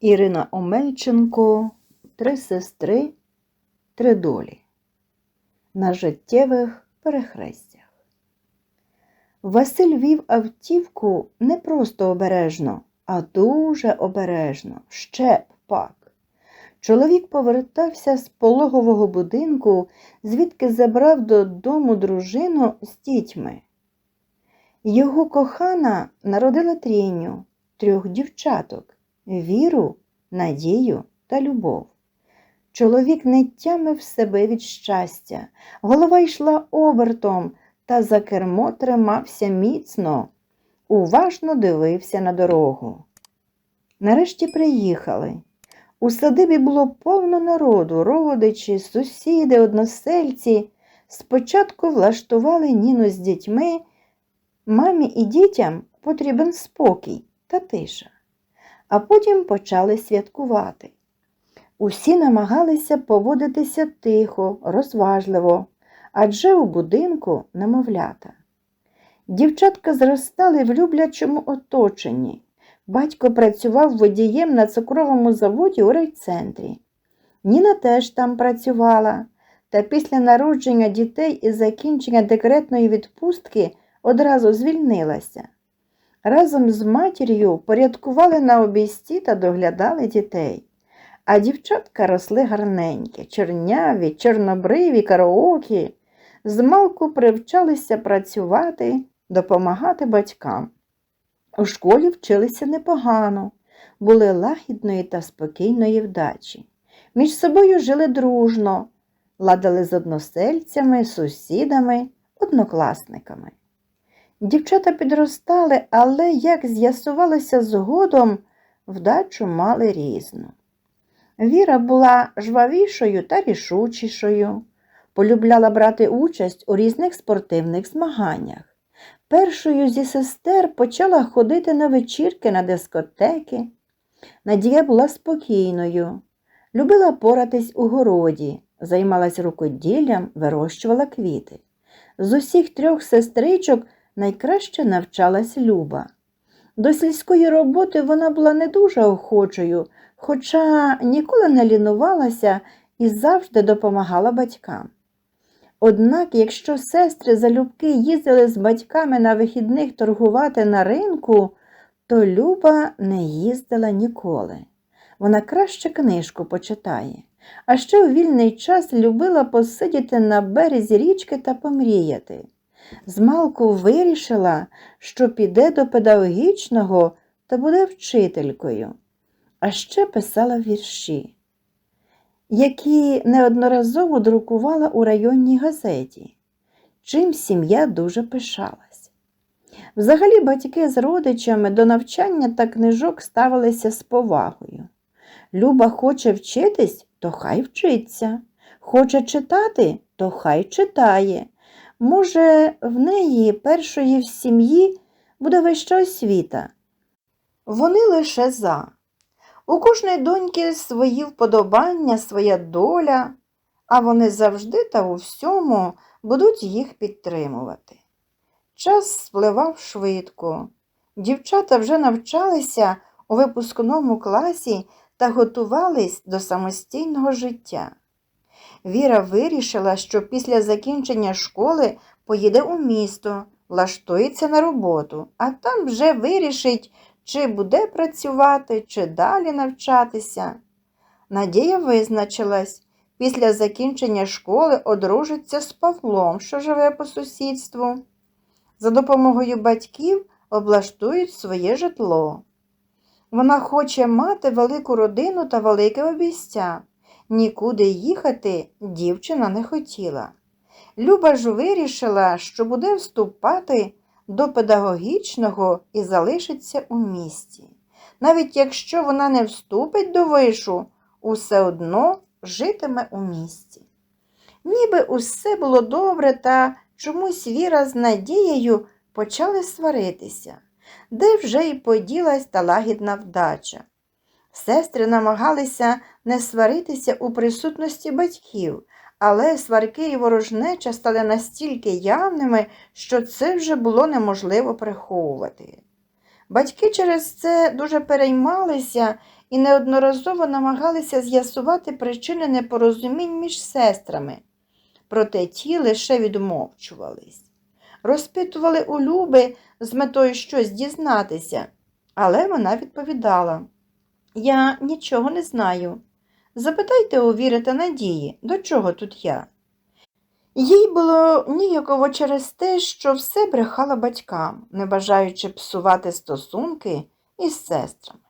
Ірина Омельченко, Три сестри, три долі на життєвих перехрестях. Василь вів автівку не просто обережно, а дуже обережно, ще б пак. Чоловік повертався з пологового будинку, звідки забрав додому дружину з дітьми. Його кохана народила трійню, трьох дівчаток віру, надію та любов. Чоловік не тямив себе від щастя, голова йшла обертом, та за кермо тримався міцно, уважно дивився на дорогу. Нарешті приїхали. У садибі було повно народу, родичі, сусіди, односельці. Спочатку влаштували Ніну з дітьми. Мамі і дітям потрібен спокій та тиша а потім почали святкувати. Усі намагалися поводитися тихо, розважливо, адже у будинку немовлята. Дівчатка зростали в люблячому оточенні. Батько працював водієм на цукровому заводі у райцентрі. Ніна теж там працювала, та після народження дітей і закінчення декретної відпустки одразу звільнилася разом з матір'ю порядкували на обійсті та доглядали дітей. А дівчатка росли гарненькі, чорняві, чорнобриві, караокі, змалку привчалися працювати, допомагати батькам. У школі вчилися непогано, були лагідної та спокійної вдачі. Між собою жили дружно, ладили з односельцями, сусідами, однокласниками. Дівчата підростали, але, як з'ясувалося згодом, вдачу мали різну. Віра була жвавішою та рішучішою, полюбляла брати участь у різних спортивних змаганнях. Першою зі сестер почала ходити на вечірки на дискотеки. Надія була спокійною, любила поратись у городі, займалась рукоділлям, вирощувала квіти. З усіх трьох сестричок найкраще навчалась Люба. До сільської роботи вона була не дуже охочою, хоча ніколи не лінувалася і завжди допомагала батькам. Однак, якщо сестри залюбки їздили з батьками на вихідних торгувати на ринку, то Люба не їздила ніколи. Вона краще книжку почитає, а ще у вільний час любила посидіти на березі річки та помріяти. Змалку вирішила, що піде до педагогічного та буде вчителькою, а ще писала вірші, які неодноразово друкувала у районній газеті, чим сім'я дуже пишалась. Взагалі батьки з родичами до навчання та книжок ставилися з повагою. Люба хоче вчитись, то хай вчиться, хоче читати, то хай читає. Може, в неї першої в сім'ї буде вища освіта. Вони лише за. У кожної доньки свої вподобання, своя доля, а вони завжди та у всьому будуть їх підтримувати. Час спливав швидко. Дівчата вже навчалися у випускному класі та готувались до самостійного життя. Віра вирішила, що після закінчення школи поїде у місто, влаштується на роботу, а там вже вирішить, чи буде працювати, чи далі навчатися. Надія визначилась, після закінчення школи одружиться з Павлом, що живе по сусідству. За допомогою батьків облаштують своє житло. Вона хоче мати велику родину та велике обійстя. Нікуди їхати дівчина не хотіла. Люба ж вирішила, що буде вступати до педагогічного і залишиться у місті. Навіть якщо вона не вступить до вишу, усе одно житиме у місті. Ніби усе було добре, та чомусь Віра з надією почали сваритися, де вже й поділась та лагідна вдача. Сестри намагалися не сваритися у присутності батьків, але сварки і ворожнеча стали настільки явними, що це вже було неможливо приховувати. Батьки через це дуже переймалися і неодноразово намагалися з'ясувати причини непорозумінь між сестрами, проте ті лише відмовчувались. Розпитували у Люби з метою щось дізнатися, але вона відповідала: Я нічого не знаю. Запитайте у Віри та Надії, до чого тут я? Їй було ніяково через те, що все брехала батькам, не бажаючи псувати стосунки із сестрами.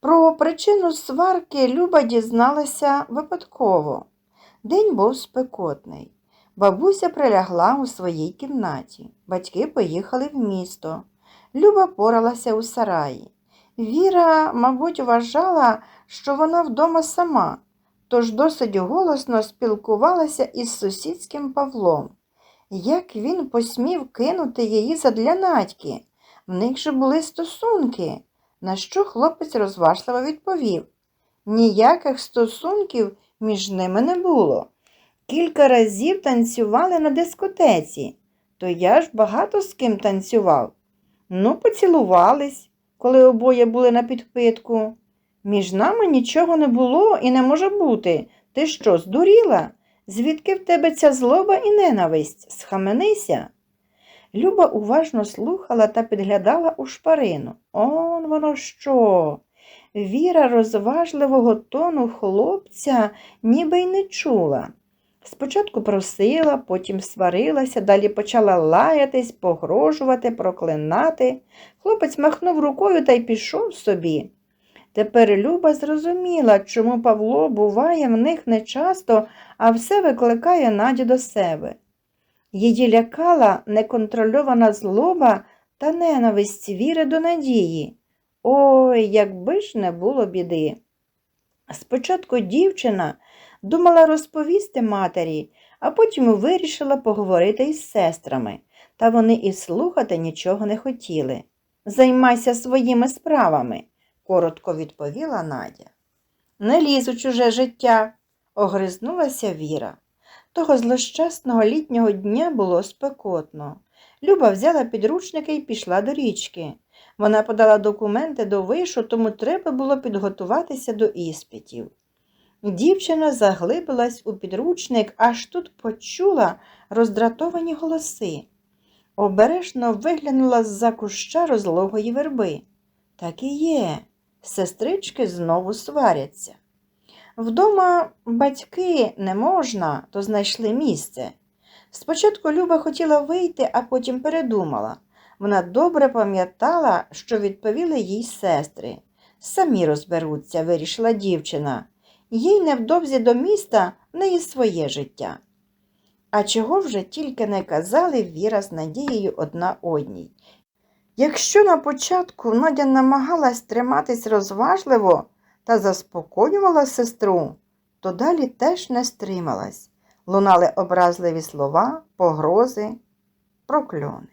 Про причину сварки Люба дізналася випадково. День був спекотний. Бабуся прилягла у своїй кімнаті. Батьки поїхали в місто. Люба поралася у сараї. Віра, мабуть, вважала, що вона вдома сама, тож досить голосно спілкувалася із сусідським Павлом. Як він посмів кинути її задля Надьки? В них же були стосунки. На що хлопець розважливо відповів ніяких стосунків між ними не було. Кілька разів танцювали на дискотеці, то я ж багато з ким танцював. Ну, поцілувались, коли обоє були на підпитку. Між нами нічого не було і не може бути. Ти що, здуріла? Звідки в тебе ця злоба і ненависть? Схаменися. Люба уважно слухала та підглядала у шпарину. Он воно що? Віра розважливого тону хлопця ніби й не чула. Спочатку просила, потім сварилася, далі почала лаятись, погрожувати, проклинати. Хлопець махнув рукою та й пішов собі. Тепер Люба зрозуміла, чому Павло буває в них нечасто, а все викликає Надю до себе. Її лякала неконтрольована злоба та ненависть віри до надії. Ой, якби ж не було біди. Спочатку дівчина думала розповісти матері, а потім вирішила поговорити із сестрами, та вони і слухати нічого не хотіли. Займайся своїми справами, коротко відповіла Надя. Не лізь у чуже життя, огризнулася Віра. Того злощасного літнього дня було спекотно. Люба взяла підручники і пішла до річки. Вона подала документи до вишу, тому треба було підготуватися до іспитів. Дівчина заглибилась у підручник, аж тут почула роздратовані голоси. Обережно виглянула з-за куща розлогої верби. Так і є, сестрички знову сваряться. Вдома батьки не можна, то знайшли місце. Спочатку Люба хотіла вийти, а потім передумала. Вона добре пам'ятала, що відповіли їй сестри. Самі розберуться, вирішила дівчина. Їй невдовзі до міста в неї своє життя. А чого вже тільки не казали Віра з надією одна одній. Якщо на початку Надя намагалась триматись розважливо та заспокоювала сестру, то далі теж не стрималась. Лунали образливі слова, погрози, прокльони.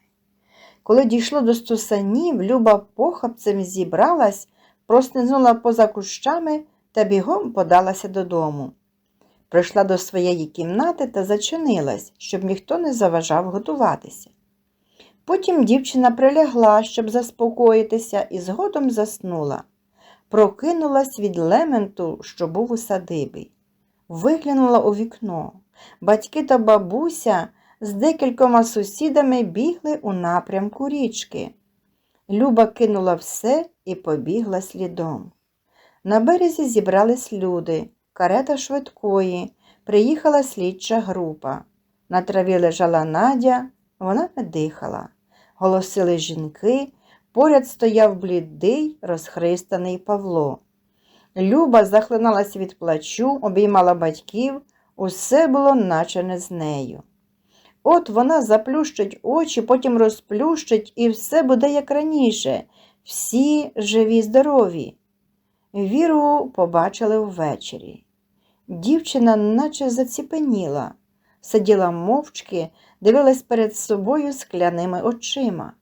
Коли дійшло до стусанів, Люба похапцем зібралась, проснизнула поза кущами та бігом подалася додому. Прийшла до своєї кімнати та зачинилась, щоб ніхто не заважав готуватися. Потім дівчина прилягла, щоб заспокоїтися, і згодом заснула. Прокинулась від лементу, що був у садибі. Виглянула у вікно. Батьки та бабуся з декількома сусідами бігли у напрямку річки. Люба кинула все і побігла слідом. На березі зібрались люди, карета швидкої, приїхала слідча група. На траві лежала Надя, вона не дихала. Голосили жінки, поряд стояв блідий, розхристаний Павло. Люба захлиналась від плачу, обіймала батьків, усе було наче не з нею. От вона заплющить очі, потім розплющить, і все буде як раніше, всі живі, здорові. Віру побачили ввечері. Дівчина наче заціпеніла, сиділа мовчки, дивилась перед собою скляними очима.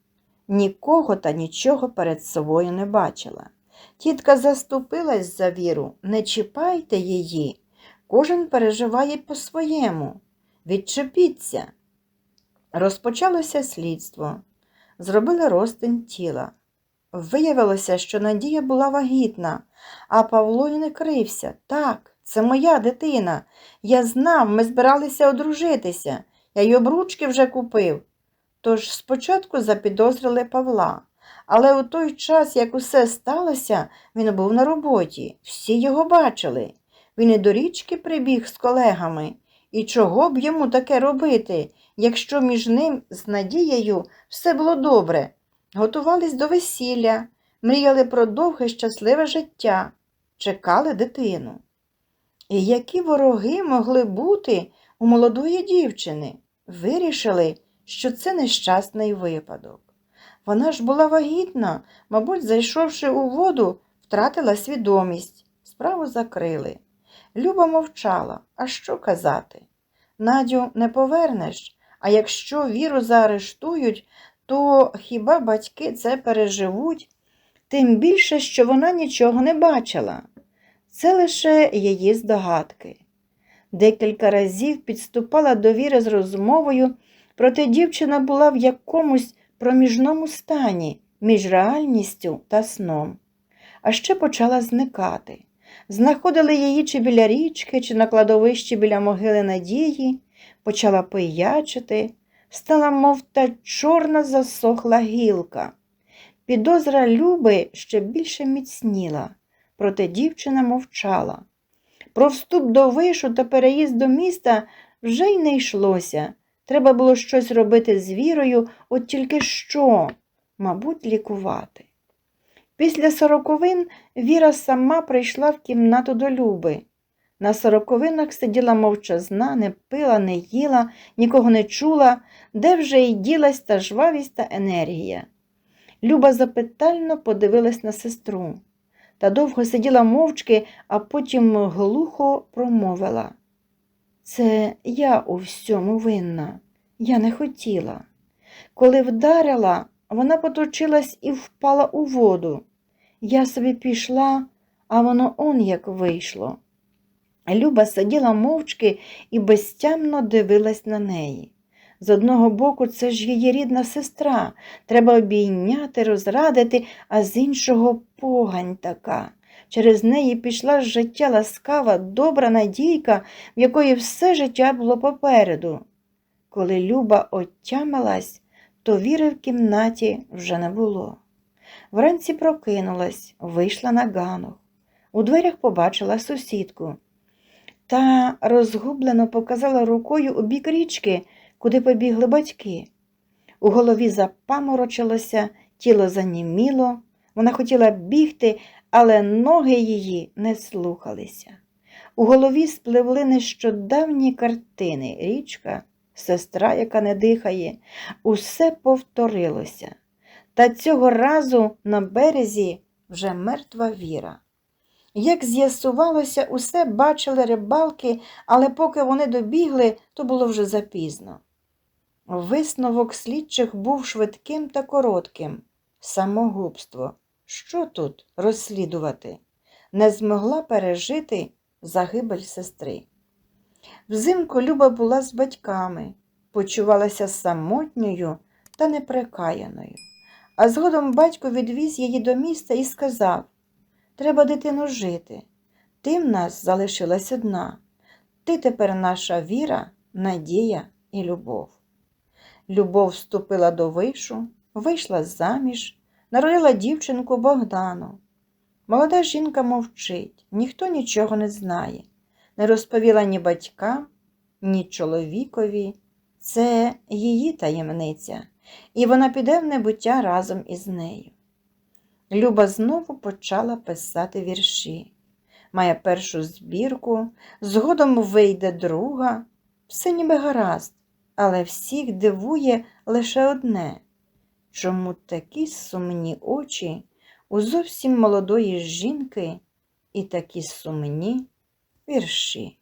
Нікого та нічого перед собою не бачила. Тітка заступилась за віру, не чіпайте її. Кожен переживає по-своєму. Відчепіться. Розпочалося слідство. Зробили розтин тіла. Виявилося, що Надія була вагітна, а Павло й не крився. Так, це моя дитина. Я знав, ми збиралися одружитися. Я й обручки вже купив. Тож спочатку запідозрили Павла. Але у той час, як усе сталося, він був на роботі. Всі його бачили. Він і до річки прибіг з колегами. І чого б йому таке робити, якщо між ним з Надією все було добре? Готувались до весілля, мріяли про довге щасливе життя, чекали дитину. І які вороги могли бути у молодої дівчини? Вирішили, що це нещасний випадок. Вона ж була вагітна, мабуть, зайшовши у воду, втратила свідомість. Справу закрили. Люба мовчала, а що казати? Надю не повернеш, а якщо віру заарештують, то хіба батьки це переживуть? Тим більше, що вона нічого не бачила. Це лише її здогадки. Декілька разів підступала до віри з розмовою, проте дівчина була в якомусь проміжному стані між реальністю та сном. А ще почала зникати. Знаходили її чи біля річки, чи на кладовищі біля могили Надії, почала пиячити, стала, мов та чорна засохла гілка. Підозра Люби ще більше міцніла, проте дівчина мовчала. Про вступ до вишу та переїзд до міста вже й не йшлося. Треба було щось робити з вірою, от тільки що, мабуть, лікувати. Після сороковин Віра сама прийшла в кімнату до Люби. На сороковинах сиділа мовчазна, не пила, не їла, нікого не чула, де вже й ділась та жвавість та енергія. Люба запитально подивилась на сестру та довго сиділа мовчки, а потім глухо промовила. Це я у всьому винна, я не хотіла. Коли вдарила, вона поточилась і впала у воду. Я собі пішла, а воно он як вийшло. Люба сиділа мовчки і безтямно дивилась на неї. З одного боку, це ж її рідна сестра, треба обійняти, розрадити, а з іншого погань така. Через неї пішла з життя ласкава, добра надійка, в якої все життя було попереду. Коли Люба отямилась, то віри в кімнаті вже не було. Вранці прокинулась, вийшла на ганок. У дверях побачила сусідку. Та розгублено показала рукою у бік річки, куди побігли батьки. У голові запаморочилося, тіло заніміло. Вона хотіла бігти, але ноги її не слухалися. У голові спливли нещодавні картини річка, сестра, яка не дихає, усе повторилося. Та цього разу на березі вже мертва віра. Як з'ясувалося, усе бачили рибалки, але поки вони добігли, то було вже запізно. Висновок слідчих був швидким та коротким самогубство. Що тут розслідувати? Не змогла пережити загибель сестри. Взимку Люба була з батьками, почувалася самотньою та неприкаяною. А згодом батько відвіз її до міста і сказав Треба дитину жити. Ти в нас залишилась одна. Ти тепер наша віра, надія і любов. Любов вступила до вишу, вийшла заміж, народила дівчинку Богдану. Молода жінка мовчить, ніхто нічого не знає, не розповіла ні батькам, ні чоловікові. Це її таємниця, і вона піде в небуття разом із нею. Люба знову почала писати вірші. Має першу збірку, згодом вийде друга, все ніби гаразд, але всіх дивує лише одне чому такі сумні очі у зовсім молодої жінки і такі сумні вірші.